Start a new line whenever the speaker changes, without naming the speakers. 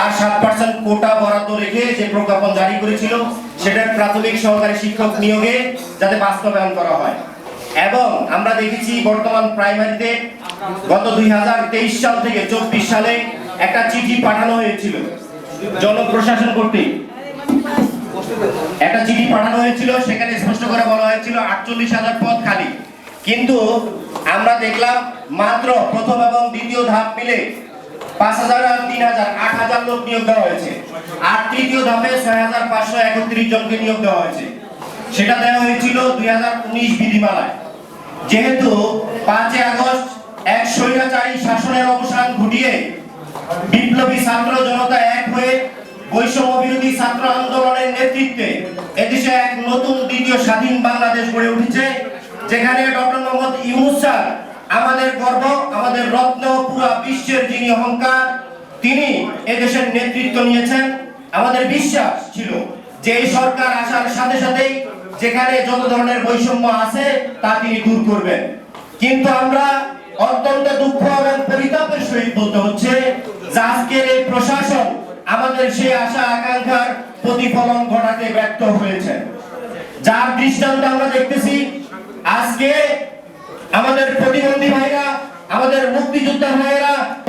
আর সাত percent quota বরাদ্দ রেখে যে প্রজ্ঞাপন জারি করেছিল, সেটার প্রাথমিক সহকারী শিক্ষক নিয়োগে যাতে বাস্তবায়ন করা হয়। এবং আমরা দেখেছি বর্তমান প্রাইমারিতে গত দুই সাল থেকে চব্বিশ সালে একটা চিঠি পাঠানো হয়েছিল জনপ্রশাসন কর্তৃক। একটা চিঠি পাঠানো হয়েছিল, সেখানে স্পষ্ট করে বলা হয়েছিল আটচল্লিশ হাজার পদ খালি। কিন্তু আমরা দেখলাম মাত্র প্রথম এবং দ্বিতীয় ধাপ মিলে বিপ্লবী ছাত্র জনতা এক হয়ে বৈষম্য বিরোধী ছাত্র আন্দোলনের নেতৃত্বে এদেশে এক নতুন দ্বিতীয় স্বাধীন বাংলাদেশ গড়ে উঠেছে, যেখানে ডক্টর মোহাম্মদ ইউনুস আমাদের গর্ব, আমাদের রত্ন বিশ্বের যিনি অহংকার, তিনি এদেশের নেতৃত্ব নিয়েছেন। আমাদের বিশ্বাস ছিল যে এই সরকার আসার সাথে সাথেই যেখানে যত ধরনের বৈষম্য আছে, তা তিনি দূর করবেন। কিন্তু আমরা অত্যন্ত দুঃখ এবং পরিতাপের সহিত বলতে হচ্ছে আজকের এই প্রশাসন আমাদের সেই আশা আকাঙ্ক্ষার প্রতিফলন ঘটাতে ব্যর্থ হয়েছে। যার দৃষ্টান্ত আমরা দেখতেছি, আজকে আমাদের প্রতিবন্ধী ভাইরা, আমাদের মুক্তিযোদ্ধা ভাইয়েরা